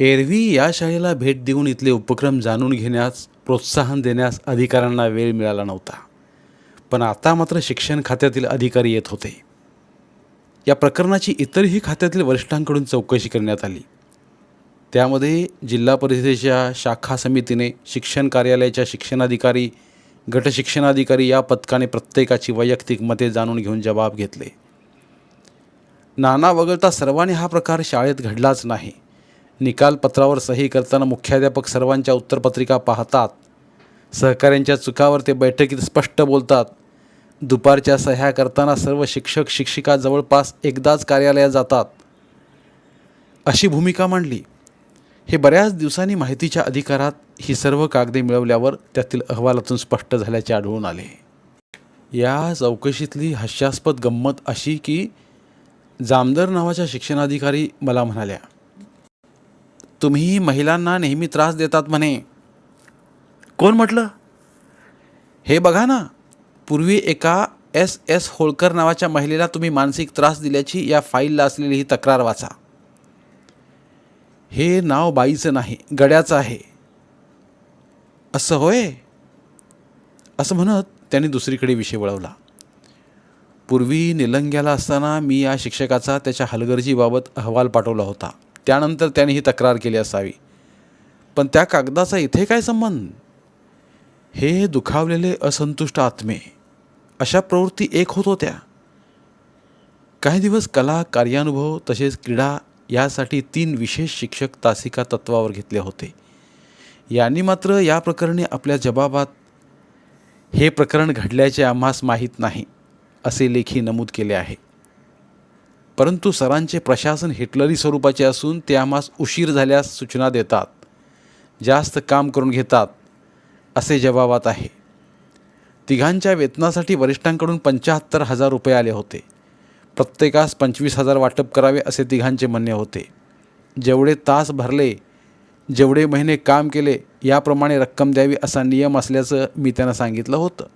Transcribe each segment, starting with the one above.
एरवी या शाळेला भेट देऊन इथले उपक्रम जाणून घेण्यास प्रोत्साहन देण्यास अधिकाऱ्यांना वेळ मिळाला नव्हता. पण आता मात्र शिक्षण खात्यातील अधिकारी येत होते. या प्रकरणाची इतरही खात्यातील वरिष्ठांकडून चौकशी करण्यात आली. त्यामध्ये जिल्हा परिषदेच्या शाखा समितीने शिक्षण कार्यालयाच्या शिक्षणाधिकारी गटशिक्षणाधिकारी या पथकाने प्रत्येकाची वैयक्तिक मते जाणून घेऊन जबाब घेतले. नाना वगळता सर्वांनी हा प्रकार शाळेत घडलाच नाही. निकालपत्रावर सही करताना मुख्याध्यापक सर्वांच्या उत्तरपत्रिका पाहतात. सहकाऱ्यांच्या चुकावर ते बैठकीत स्पष्ट बोलतात. दुपारच्या सह्या करताना सर्व शिक्षक शिक्षिका जवळपास एकदाच कार्यालयात जातात. अशी भूमिका मांडली. हे बऱ्याच दिवसांनी माहितीच्या अधिकारात ही सर्व कागदे मिळवल्यावर त्यातील अहवालातून स्पष्ट झाल्याचे आढळून आले. या चौकशीतली हास्यास्पद गंमत अशी की जामदर नावाच्या शिक्षणाधिकारी मला म्हणाल्या तुम्ही महिलांना नेहमी त्रास देतात म्हणे. कोण म्हटलं? हे बघा ना पूर्वी एका एस एस होळकर नावाच्या महिलेला तुम्ही मानसिक त्रास दिल्याची या फाईलला असलेली ही तक्रार वाचा. हे नाव बाईचं नाही गड्याचं आहे. असं होय? असं म्हणत त्यांनी दुसरीकडे विषय वळवला. पूर्वी निलंग्याला असताना मी या शिक्षकाचा त्याच्या हलगर्जीबाबत अहवाल पाठवला होता. त्यानंतर त्याने ही तक्रार केली असावी. पण त्या कागदाचा इथे काय संबंध? हे दुखावलेले असंतुष्ट आत्मे अशा प्रवृत्ती एक होत होत्या. काही दिवस कला कार्यानुभव तसेच क्रीडा यासाठी तीन विशेष शिक्षक तासिका तत्वावर घेतले होते. यांनी मात्र या प्रकरणी आपल्या जबाबात हे प्रकरण घडल्याचे आम्हास माहीत नाही असे लेखी नमूद केले आहे. परंतु सरांचे प्रशासन हिटलरी स्वरूपाचे असून ते आम्हास उशीर झाल्यास सूचना देतात. जास्त काम करून घेतात असे जबाबात आहे. तिघांच्या वेतनासाठी वरिष्ठांकडून पंच्याहत्तर हजार रुपये आले होते. प्रत्येकास पंचवीस हजार वाटप करावे असे तिघांचे म्हणणे होते. जेवढे तास भरले जेवढे महिने काम केले याप्रमाणे रक्कम द्यावी असा नियम असल्याचं मी त्यांना सांगितलं होतं.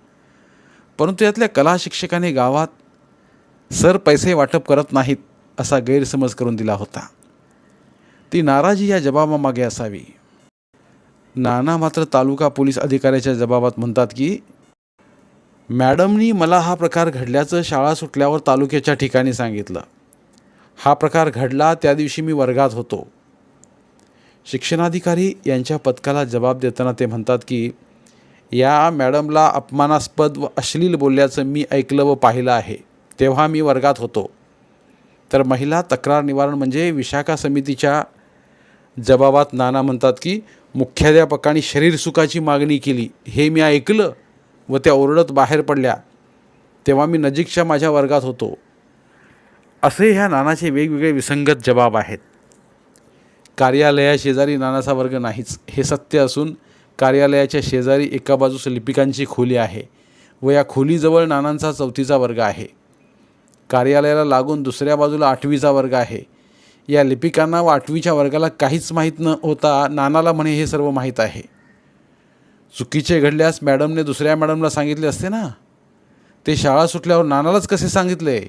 परंतु यातल्या कला शिक्षकाने गावात सर पैसे वाटप करत नाहीत असा गैरसमज करून दिला होता. ती नाराजी या जबाबामागे असावी. नाना मात्र तालुका पोलीस अधिकाऱ्याच्या जबाबात म्हणतात की मॅडमनी मला हा प्रकार घडल्याचं शाळा सुटल्यावर तालुक्याच्या ठिकाणी सांगितलं. हा प्रकार घडला त्या दिवशी मी वर्गात होतो. शिक्षणाधिकारी यांच्या पथकाला जबाब देताना ते म्हणतात की या मॅडमला अपमानास्पद व अश्लील बोलल्याचं मी ऐकलं व पाहिलं आहे. तेव्हा मी वर्गात होतो. तर महिला तक्रार निवारण म्हणजे विशाखा समितीच्या जबाबात नाना म्हणतात की मुख्याध्यापकांनी शरीरसुखाची मागणी केली. हे मी ऐकलं व त्या ओरडत बाहेर पडल्या. तेव्हा मी नजीकच्या माझ्या वर्गात होतो. असे ह्या नानाचे वेगवेगळे विसंगत जबाब आहेत. कार्यालयाशेजारी नानाचा वर्ग नाहीच. हे सत्य असून कार्यालयाच्या शेजारी एका बाजूस लिपिकांची खोली आहे व या खोलीजवळ नानांचा चौथीचा वर्ग आहे. कार्यालयाला लागून दुसऱ्या बाजूला आठवीचा वर्ग आहे. या लिपिकांना व आठवीच्या वर्गाला काहीच माहीत न होता नानाला म्हणे हे सर्व माहीत आहे. चुकीचे घडल्यास मॅडमने दुसऱ्या मॅडमला सांगितले असते ना? ते शाळा सुटल्यावर नानालाच कसे सांगितले?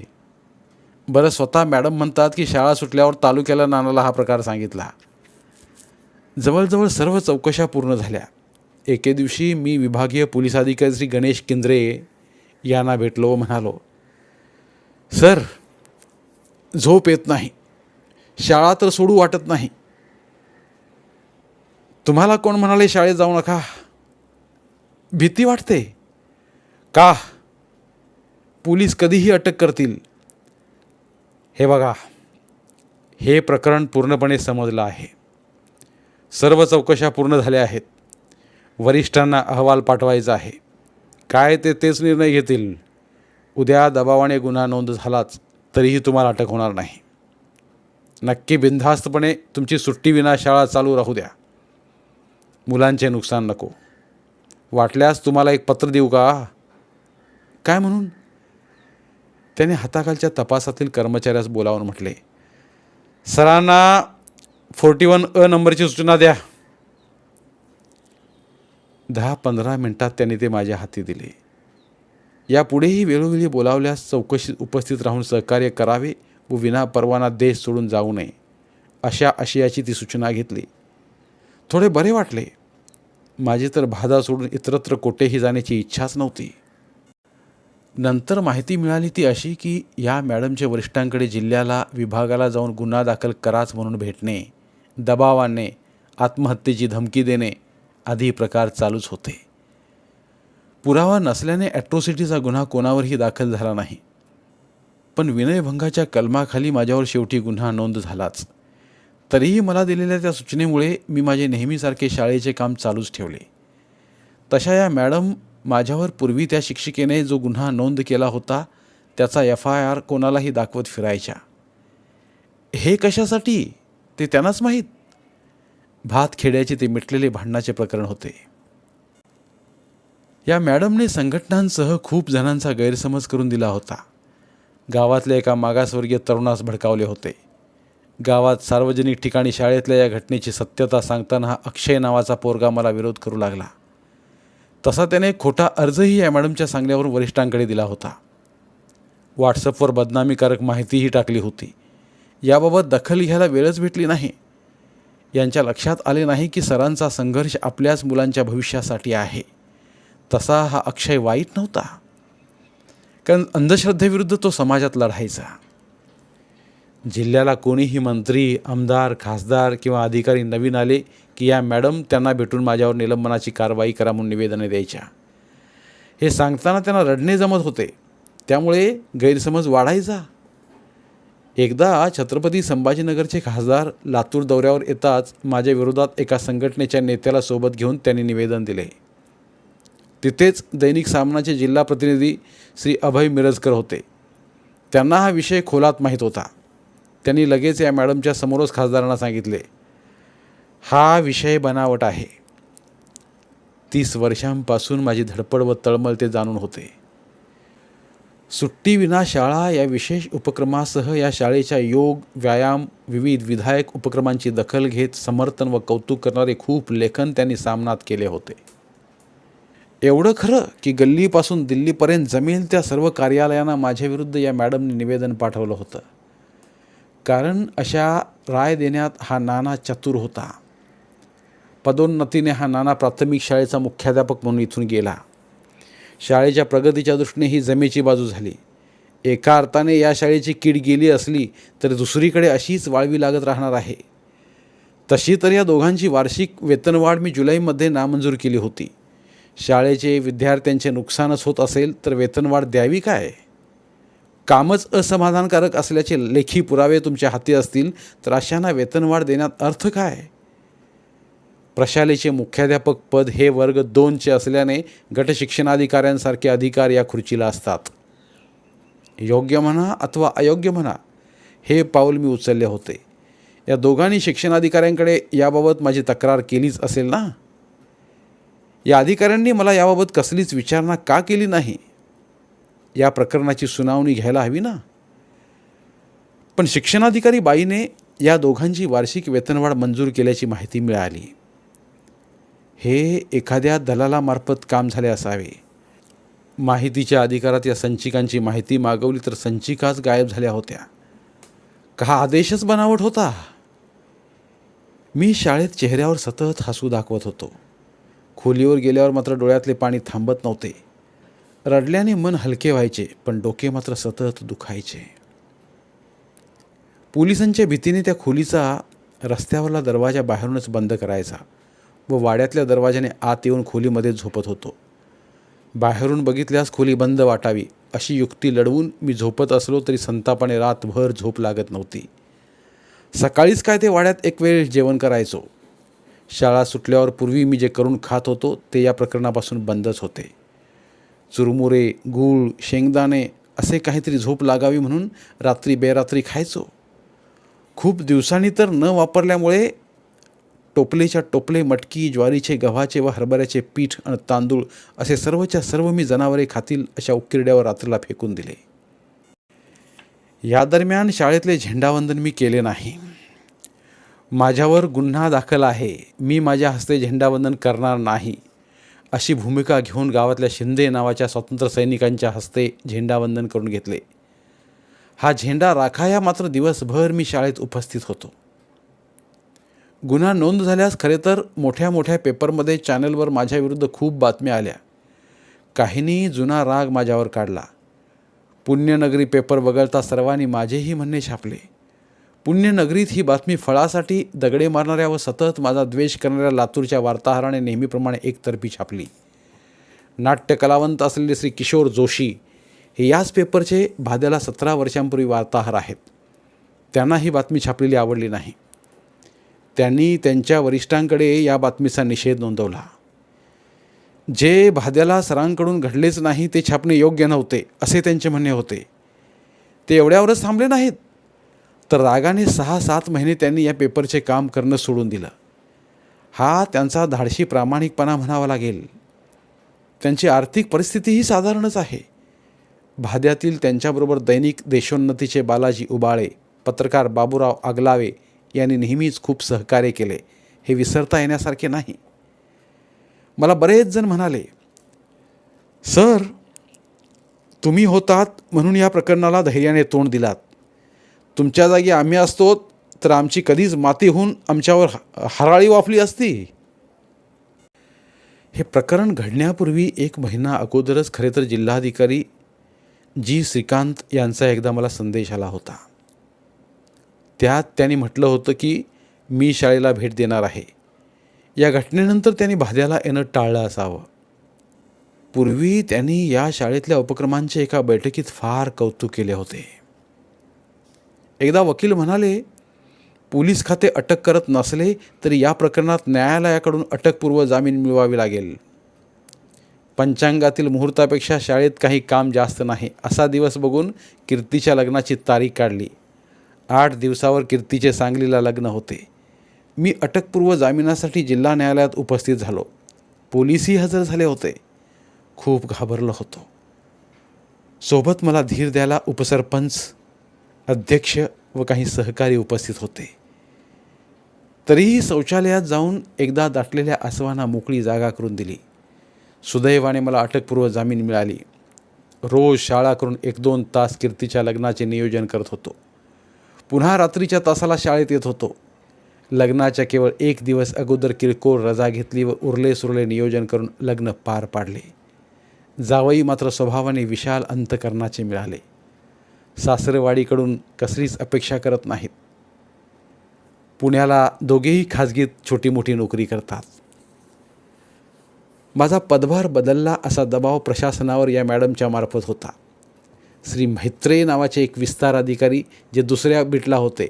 बरं स्वतः मॅडम म्हणतात की शाळा सुटल्यावर तालुक्याला नानाला हा प्रकार सांगितला. जवळजवळ सर्व चौकशा पूर्ण झाल्या. एके दिवशी मी विभागीय पोलीस अधिकारी श्री गणेश केंद्रे यांना भेटलो व म्हणालो सर. झोप येत नाही. शाळा तर सोडू वाटत नाही. तुम्हाला कोण म्हणाले शाळेत जाऊ नका? भीती वाटते. का? पोलीस कधीही अटक करतील. हे बघा हे प्रकरण पूर्णपणे समजलं आहे. सर्व चौकशा पूर्ण झाल्या आहेत. वरिष्ठांना अहवाल पाठवायचा आहे. काय ते तेच निर्णय घेतील? उद्या दबावाने गुन्हा नोंद झालाच तरीही तुम्हाला अटक होणार नाही. नक्की बिनधास्तपणे तुमची सुट्टी विना शाळा चालू राहू द्या. मुलांचे नुकसान नको. वाटल्यास तुम्हाला एक पत्र देऊ का? काय म्हणून? त्याने हाताखालच्या तपासातील कर्मचाऱ्यास बोलावून म्हटले सरांना फोर्टी वन अ नंबरची सूचना द्या. दहा पंधरा मिनटात त्यांनी ते माझ्या हाती दिले. यापुढेही वेळोवेळी बोलावल्यास चौकशीत उपस्थित राहून सहकार्य करावे व विना परवाना देश सोडून जाऊ नये अशा आशयाची ती सूचना घेतली. थोडे बरे वाटले. माझी तर भादा सोडून इतरत्र कोठेही जाण्याची इच्छाच नव्हती. नंतर माहिती मिळाली ती अशी की या मॅडमच्या वरिष्ठांकडे जिल्ह्याला विभागाला जाऊन गुन्हा दाखल कराच म्हणून भेटणे दबाव आणणे आत्महत्येची धमकी देणे आदी प्रकार चालूच होते. पुरावा नसल्याने ॲट्रोसिटीचा गुन्हा कोणावरही दाखल झाला नाही. पण विनयभंगाच्या कलमाखाली माझ्यावर शेवटी गुन्हा नोंद झालाच. तरीही मला दिलेल्या त्या सूचनेमुळे मी माझे नेहमीसारखे शाळेचे काम चालूच ठेवले. तशा या मॅडम माझ्यावर पूर्वी त्या शिक्षिकेने जो गुन्हा नोंद केला होता त्याचा एफ आय आर कोणालाही दाखवत फिरायच्या. हे कशासाठी? ते त्यांनाच माहीत. भात खेड्याचे ते मिटलेले भांडणाचे प्रकरण होते. या मॅडमने संघटनांसह खूप जणांचा गैरसमज करून दिला होता. गावातल्या एका मागासवर्गीय तरुणास भडकावले होते. गावात सार्वजनिक ठिकाणी शाळेतल्या या घटनेची सत्यता सांगताना हा अक्षय नावाचा पोरगा मला विरोध करू लागला. तसा त्याने खोटा अर्जही या मॅडमच्या सांगण्यावरून वरिष्ठांकडे दिला होता. व्हॉट्सअपवर बदनामीकारक माहितीही टाकली होती. याबाबत दखल घ्यायला वेळच भेटली नाही. यांच्या लक्षात आले नाही की सरांचा संघर्ष आपल्याच मुलांच्या भविष्यासाठी आहे. तसा हा अक्षय वाईट नव्हता. कारण अंधश्रद्धेविरुद्ध तो समाजात लढायचा. जिल्ह्याला कोणीही मंत्री आमदार खासदार किंवा अधिकारी नवीन आले की या मॅडम त्यांना भेटून माझ्यावर निलंबनाची कारवाई करा म्हणून निवेदने द्यायच्या. हे सांगताना त्यांना रडणे जमत होते. त्यामुळे गैरसमज वाढायचा. एकदा छत्रपती संभाजीनगरचे खासदार लातूर दौऱ्यावर येताच माझ्या विरोधात एका संघटनेच्या नेत्याला सोबत घेऊन त्यांनी निवेदन दिले. तिथेच दैनिक सामनाचे जिल्हा प्रतिनिधी श्री अभय मिरजकर होते. त्यांना हा विषय खोलात माहीत होता. त्यांनी लगेच या मॅडमच्या समोरच खासदारांना सांगितले हा विषय बनावट आहे. तीस वर्षांपासून माझी धडपड व तळमळ ते जाणून होते. सुट्टीविना शाळा या विशेष उपक्रमासह या शाळेच्या योग व्यायाम विविध विधायक उपक्रमांची दखल घेत समर्थन व कौतुक करणारे खूप लेखन त्यांनी सामनात केले होते. एवढं खरं की गल्लीपासून दिल्लीपर्यंत जमेल त्या सर्व कार्यालयांना माझ्याविरुद्ध या मॅडमने निवेदन पाठवलं होतं. कारण अशा राय देण्यात हा नाना चतुर होता. पदोन्नतीने हा नाना प्राथमिक शाळेचा मुख्याध्यापक म्हणून इथून गेला. शाळेच्या प्रगतीच्या दृष्टीने ही जमेची बाजू झाली. एका अर्थाने या शाळेची कीड गेली असली तर दुसरीकडे अशीच वाळवी लागत राहणार आहे. तशी तर या दोघांची वार्षिक वेतनवाढ मी जुलैमध्ये नामंजूर केली होती. शाळेचे विद्यार्थ्यांचे नुकसानच होत असेल तर वेतनवाढ द्यावी काय? कामच असमाधानकारक असल्याचे लेखी पुरावे तुमच्या हाती असतील तर अशांना वेतनवाढ देण्यात अर्थ काय? प्रशालेचे मुख्याध्यापक पद हे वर्ग दोनचे असल्याने गटशिक्षणाधिकाऱ्यांसारखे अधिकार या खुर्चीला असतात. योग्य म्हणा अथवा अयोग्य म्हणा हे पाऊल मी उचलले होते. या दोघांनी शिक्षणाधिकाऱ्यांकडे याबाबत माझी तक्रार केलीच असेल ना? या अधिकाऱ्यांनी मला याबाबत कसलीच विचारणा का केली नाही? या प्रकरणाची सुनावणी घ्यायला हवी ना? पण शिक्षणाधिकारी बाईने या दोघांची वार्षिक वेतनवाढ मंजूर केल्याची माहिती मिळाली. हे एखाद्या दलालामार्फत काम झाले असावे. माहितीच्या अधिकारात या संचिकांची माहिती मागवली तर संचिकाच गायब झाल्या होत्या. का हा आदेशच बनावट होता? मी शाळेत चेहऱ्यावर सतत हसू दाखवत होतो. खोलीवर गेल्यावर मात्र डोळ्यातले पाणी थांबत नव्हते. रडल्याने मन हलके व्हायचे पण डोके मात्र सतत दुखायचे. पोलिसांच्या भीतीने त्या खोलीचा रस्त्यावरला दरवाजा बाहेरूनच बंद करायचा व वाड्यातल्या दरवाजाने आत येऊन खोलीमध्ये झोपत होतो. बाहेरून बघितल्यास खोली बंद वाटावी अशी युक्ती लढवून मी झोपत असलो तरी संतापाने रातभर झोप लागत नव्हती. सकाळीच काय ते वाड्यात एक वेळ जेवण करायचो. शाळा सुटल्यावर पूर्वी मी जे करून खात होतो ते या प्रकरणापासून बंदच होते. चुरमुरे गूळ शेंगदाणे असे काहीतरी झोप लागावी म्हणून रात्री बेरात्री खायचो. खूप दिवसांनी तर न वापरल्यामुळे टोपलेच्या टोपले मटकी ज्वारीचे गव्हाचे व हरभऱ्याचे पीठ आणि तांदूळ असे सर्वच्या सर्व मी जनावरे खातील अशा उकिरड्यावर रात्रीला फेकून दिले. या दरम्यान शाळेतले झेंडावंदन मी केले नाही. माझ्यावर गुन्हा दाखल आहे मी माझ्या हस्ते झेंडावंदन करणार नाही अशी भूमिका घेऊन गावातल्या शिंदे नावाच्या स्वातंत्र्य सैनिकांच्या हस्ते झेंडावंदन करून घेतले. हा झेंडा राखाया मात्र दिवसभर मी शाळेत उपस्थित होतो. गुन्हा नोंद झाल्यास खरे तर मोठ्या मोठ्या पेपरमध्ये चॅनलवर माझ्याविरुद्ध खूप बातम्या आल्या. काहींनी जुना राग माझ्यावर काढला. पुण्यनगरी पेपर वगळता सर्वांनी माझेही म्हणणे छापले. पुण्यनगरीत ही बातमी फळासाठी दगडे मारणाऱ्या व सतत माझा द्वेष करणाऱ्या लातूरच्या वार्ताहराने नेहमीप्रमाणे एकतर्फी छापली. नाट्य कलावंत असलेले श्री किशोर जोशी हे याच पेपरचे भाद्याला सतरा वर्षांपूर्वी वार्ताहर आहेत. त्यांना ही बातमी छापलेली आवडली नाही. त्यांनी त्यांच्या वरिष्ठांकडे या बातमीचा निषेध नोंदवला. जे भाद्याला सरांकडून घडलेच नाही ते छापणे योग्य नव्हते असे त्यांचे म्हणणे होते. ते एवढ्यावरच थांबले नाहीत. तर रागाने सहा सात महिने त्यांनी या पेपरचे काम करणं सोडून दिलं. हा त्यांचा धाडशी प्रामाणिकपणा म्हणावा लागेल. त्यांची आर्थिक परिस्थितीही साधारणच आहे. भाद्यातील त्यांच्याबरोबर दैनिक देशोन्नतीचे बालाजी उबाळे पत्रकार बाबूराव आगलावे यांनी नेहमीच खूप सहकार्य केले. हे विसरता येण्यासारखे नाही. मला बरेच जण म्हणाले सर तुम्ही होतात म्हणून या प्रकरणाला धैर्याने तोंड दिलात. तुमच्या जागी आम्ही असतो तर आमची कधीच माती होऊन आमच्यावर ह- हराळी वाफली असती. हे प्रकरण घडण्यापूर्वी एक महिना अगोदरच खरे तर जिल्हाधिकारी जी. श्रीकांत यांचा एकदा मला संदेश आला होता. त्यात त्यांनी म्हटलं होतं की मी शाळेला भेट देणार आहे. या घटनेनंतर त्यांनी भाद्याला येणं टाळलं असावं. पूर्वी त्यांनी या शाळेतल्या उपक्रमांच्या एका बैठकीत फार कौतुक केले होते. एकदा वकील म्हणाले पोलीस खाते अटक करत नसले तरी या प्रकरणात न्यायालयाकडून अटकपूर्व जामीन मिळवावी लागेल. पंचांगातील मुहूर्तापेक्षा शाळेत काही काम जास्त नाही. असा दिवस बघून कीर्तीच्या लग्नाची तारीख काढली. आठ दिवसावर कीर्तीचे सांगलीला लग्न होते. मी अटकपूर्व जामिनासाठी जिल्हा न्यायालयात उपस्थित झालो. पोलीसही हजर झाले होते. खूप घाबरलो होतो. सोबत मला धीर द्यायला उपसरपंच अध्यक्ष व काही सहकारी उपस्थित होते. तरीही शौचालयात जाऊन एकदा दाटलेल्या आसवाना मोकळी जागा करून दिली. सुदैवाने मला अटकपूर्व जामीन मिळाली. रोज शाळा करून एक दोन तास कीर्तीच्या लग्नाचे नियोजन करत होतो. पुन्हा रात्रीच्या तासाला शाळेत येत होतो. लग्नाच्या केवळ एक दिवस अगोदर किरकोळ रजा घेतली व उरले सुरले नियोजन करून लग्न पार पाडले. जावई मात्र स्वभावाने विशाल अंतकरणाचे मिळाले. सासरवाडीकडून कसलीच अपेक्षा करत नाहीत. पुण्याला दोघेही खाजगीत छोटी मोठी नोकरी करतात. माझा पदभार बदलला असा दबाव प्रशासनावर या मॅडमच्या मार्फत होता. श्री मैत्रेय नावाचे एक विस्तार अधिकारी जे दुसऱ्या बीटला होते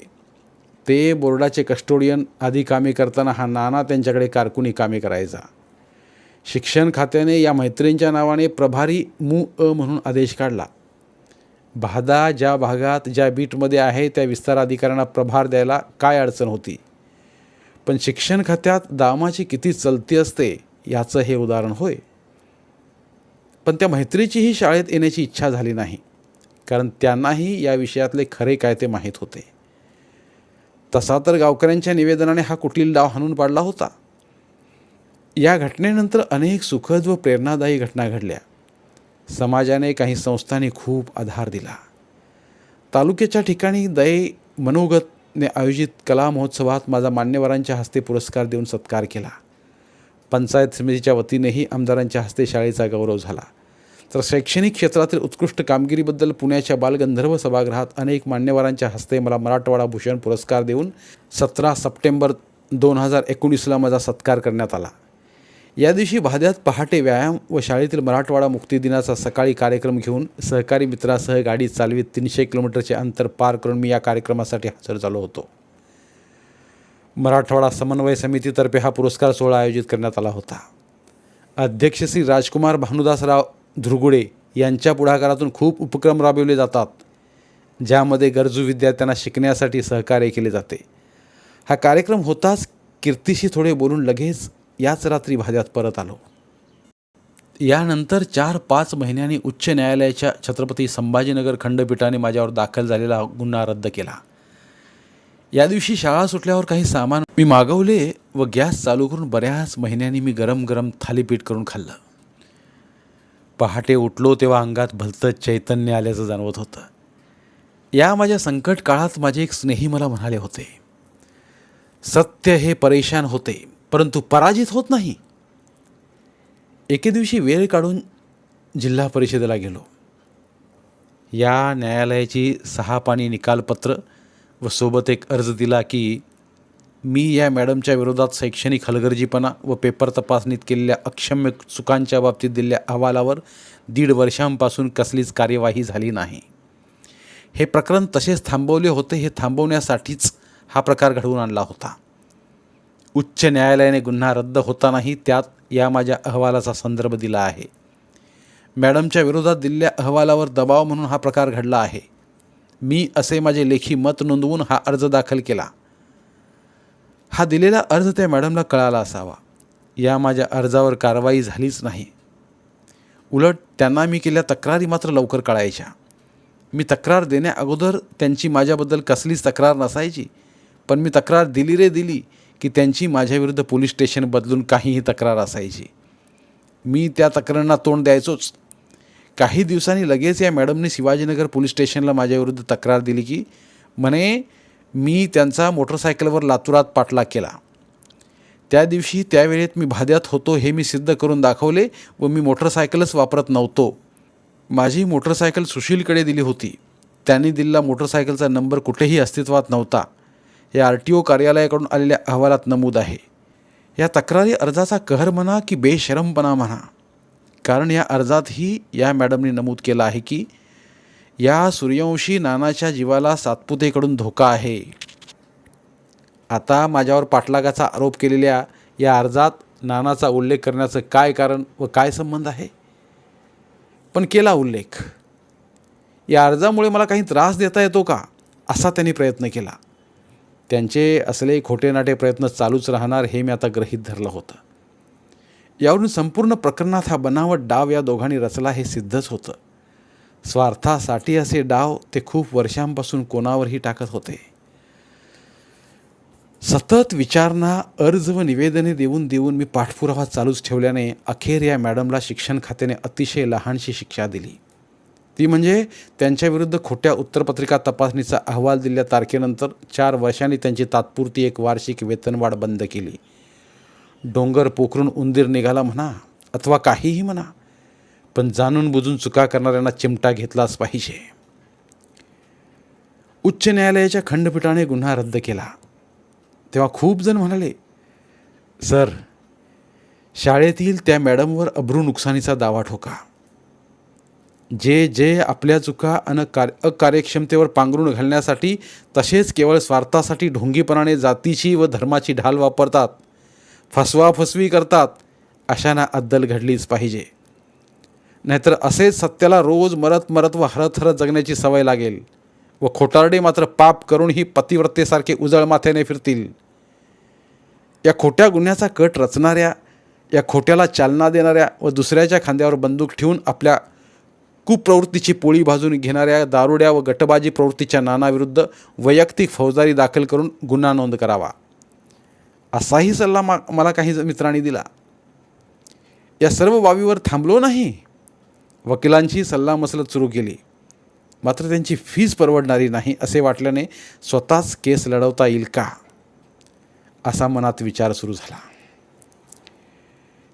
ते बोर्डाचे कस्टोडियन आदी कामे करताना हा नाना त्यांच्याकडे कारकुनी कामे करायचा. शिक्षण खात्याने या मैत्रींच्या नावाने प्रभारी मु. अ. म्हणून आदेश काढला. भादा ज्या भागात ज्या बीटमध्ये आहे त्या विस्तार अधिकाऱ्यांना प्रभार द्यायला काय अडचण होती? पण शिक्षण खात्यात दामाची किती चलती असते याचं हे उदाहरण होय. पण त्या मैत्रीचीही शाळेत येण्याची इच्छा झाली नाही कारण त्यांनाही या विषयातले खरे काय ते माहीत होते. तसा तर गावकऱ्यांच्या निवेदनाने हा कुटील डाव हाणून पाडला होता. या घटनेनंतर अनेक सुखद व प्रेरणादायी घटना घडल्या. समाजाने काही संस्थांनी खूप आधार दिला. तालुक्याच्या ठिकाणी दये मनोगतने आयोजित कला महोत्सवात माझा मान्यवरांच्या हस्ते पुरस्कार देऊन सत्कार केला. पंचायत समितीच्या वतीनेही आमदारांच्या हस्ते शाळेचा गौरव झाला. तर शैक्षणिक क्षेत्रातील उत्कृष्ट कामगिरीबद्दल पुण्याच्या बालगंधर्व सभागृहात अनेक मान्यवरांच्या हस्ते मला मराठवाडा भूषण पुरस्कार देऊन सतरा सप्टेंबर दोन हजार एकोणीसला माझा सत्कार करण्यात आला. या दिवशी भाद्यात पहाटे व्यायाम व शाळेतील मराठवाडा मुक्ती दिनाचा सकाळी कार्यक्रम घेऊन सहकारी मित्रासह गाडी चालवीत तीनशे किलोमीटरचे अंतर पार करून मी या कार्यक्रमासाठी हजर झालो होतो. मराठवाडा समन्वय समितीतर्फे हा पुरस्कार सोहळा आयोजित करण्यात आला होता. अध्यक्ष श्री राजकुमार भानुदासराव धुरगुडे यांच्या पुढाकारातून खूप उपक्रम राबविले जातात ज्यामध्ये गरजू विद्यार्थ्यांना शिकण्यासाठी सहकार्य केले जाते. हा कार्यक्रम होताच कीर्तीशी थोडे बोलून लगेच याच रात्री भाज्यात परत आलो. यानंतर चार पाच महिन्यांनी उच्च न्यायालयाच्या छत्रपती संभाजीनगर खंडपीठाने माझ्यावर दाखल झालेला गुन्हा रद्द केला. या दिवशी शाळा सुटल्यावर काही सामान मी मागवले व गॅस चालू करून बऱ्याच महिन्यांनी मी गरम गरम थालीपीठ करून खाल्लं. पहाटे उठलो तेव्हा अंगात भलतं चैतन्य आल्याचं जाणवत होतं. या माझ्या संकट काळात माझे एक स्नेही मला म्हणाले होते सत्य हे परेशान होते. परंतु पराजित होत नाही. एके दिवशी वेळ काढून जिल्हा परिषदेला गेलो. या न्यायालयाची सहा पाणी निकालपत्र व सोबत एक अर्ज दिला की मी या मॅडमच्या विरोधात शैक्षणिक हलगर्जीपणा व पेपर तपासणीत केलेल्या अक्षम्य चुकांच्या बाबतीत दिलेल्या अहवालावर दीड वर्षांपासून कसलीच कार्यवाही झाली नाही. हे प्रकरण तसेच थांबवले होते हे थांबवण्यासाठीच हा प्रकार घडवून आणला होता. उच्च न्यायालयाने गुन्हा रद्द होतानाही त्यात या माझ्या अहवालाचा संदर्भ दिला आहे. मॅडमच्या विरोधात दिलेल्या अहवालावर दबाव म्हणून हा प्रकार घडला आहे. मी असे माझे लेखी मत नोंदवून हा अर्ज दाखल केला. हा दिलेला अर्ज त्या मॅडमला कळाला असावा. या माझ्या अर्जावर कारवाई झालीच नाही. उलट त्यांना मी केल्या तक्रारी मात्र लवकर कळायच्या. मी तक्रार देण्या अगोदर त्यांची माझ्याबद्दल कसलीच तक्रार नसायची. पण मी तक्रार दिली रे दिली की त्यांची माझ्याविरुद्ध पोलीस स्टेशन बदलून काहीही तक्रार असायची. मी त्या तक्रारांना तोंड द्यायचोच. काही दिवसांनी लगेच या मॅडमने शिवाजीनगर पोलीस स्टेशनला माझ्याविरुद्ध तक्रार दिली की म्हणे मी त्यांचा मोटरसायकलवर लातुरात पाठलाग केला. त्या दिवशी त्यावेळेत मी भाद्यात होतो हे मी सिद्ध करून दाखवले व मी मोटरसायकलच वापरत नव्हतो. माझी मोटरसायकल सुशीलकडे दिली होती. त्यांनी दिलेला मोटरसायकलचा नंबर कुठेही अस्तित्वात नव्हता. हे आर टी ओ कार्यालयाकडून आलेल्या अहवालात नमूद आहे. या तक्रारी अर्जाचा कहर म्हणा की बेशरमपणा म्हणा कारण या अर्जातही या मॅडमने नमूद केलं आहे की या सूर्यवंशी नानाच्या जीवाला सातपुतेकडून धोका आहे. आता माझ्यावर पाठलागाचा आरोप केलेल्या या अर्जात नानाचा उल्लेख करण्याचं काय कारण व काय संबंध आहे? पण केला उल्लेख. या अर्जामुळे मला काही त्रास देता येतो का असा त्यांनी प्रयत्न केला. त्यांचे असले खोटे नाटे प्रयत्न चालूच राहणार हे मी आता ग्रहीत धरलं होतं. यावरून संपूर्ण प्रकरणात हा बनावट डाव या दोघांनी रचला हे सिद्धच होतं. स्वार्थासाठी असे डाव ते खूप वर्षांपासून कोणावरही टाकत होते. सतत विचारणा अर्ज व निवेदने देऊन देऊन मी पाठपुरावा चालूच ठेवल्याने अखेर या मॅडमला शिक्षण खात्याने अतिशय लहानशी शिक्षा दिली. ती म्हणजे त्यांच्याविरुद्ध खोट्या उत्तरपत्रिका तपासणीचा अहवाल दिल्या तारखेनंतर चार वर्षांनी त्यांची तात्पुरती एक वार्षिक वेतनवाढ बंद केली. डोंगर पोखरून उंदीर निघाला म्हणा अथवा काहीही म्हणा पण जाणून बुजून चुका करणाऱ्यांना चिमटा घेतलाच पाहिजे. उच्च न्यायालयाच्या खंडपीठाने गुन्हा रद्द केला. तेव्हा खूप जण म्हणाले सर शाळेतील त्या मॅडमवर अब्रू नुकसानीचा दावा ठोका. जे जे आपल्या चुका अन कार अकार्यक्षमतेवर पांघरून घालण्यासाठी तसेच केवळ स्वार्थासाठी ढोंगीपणाने जातीची व धर्माची ढाल वापरतात फसवाफसवी करतात अशांना अद्दल घडलीच पाहिजे. नाहीतर असेच सत्याला रोज मरत मरत व हरत हरत जगण्याची सवय लागेल व खोटारडे मात्र पाप करूनही पतिव्रतेसारखे उजळ माथ्याने फिरतील. या खोट्या गुन्ह्याचा कट रचणाऱ्या या खोट्याला चालना देणाऱ्या व दुसऱ्याच्या खांद्यावर बंदूक ठेवून आपल्या कुप्रवृत्तीची पोळी भाजून घेणाऱ्या दारुड्या व गटबाजी प्रवृत्तीच्या नानाविरुद्ध वैयक्तिक फौजदारी दाखल करून गुन्हा नोंद करावा. असाही सल्ला मा मला काही मित्रांनी दिला. या सर्व बाबीवर थांबलो नाही. वकिलांची सल्लामसलत सुरू केली. मात्र त्यांची फीज परवडणारी नाही असे वाटल्याने स्वतःच केस लढवता येईल का? असा मनात विचार सुरू झाला.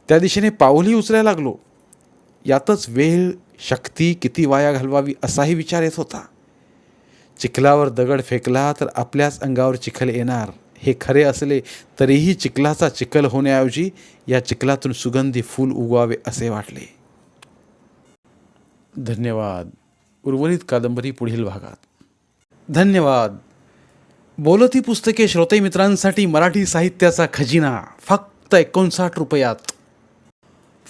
त्या दिशेने पाऊलही उचलायला लागलो. यातच वेळ शक्ती किती वाया घालवावी असाही विचार येत होता. चिखलावर दगड फेकला तर आपल्याच अंगावर चिखल येणार. हे खरे असले तरीही चिखलाचा चिखल होण्याऐवजी या चिखलातून सुगंधी फूल उगवावे असे वाटले. धन्यवाद. उर्वरित कादंबरी पुढील भागात. धन्यवाद. बोलती पुस्तके श्रोते मित्रांसाठी मराठी साहित्याचा खजिना फक्त एकोणसाठ रुपयात.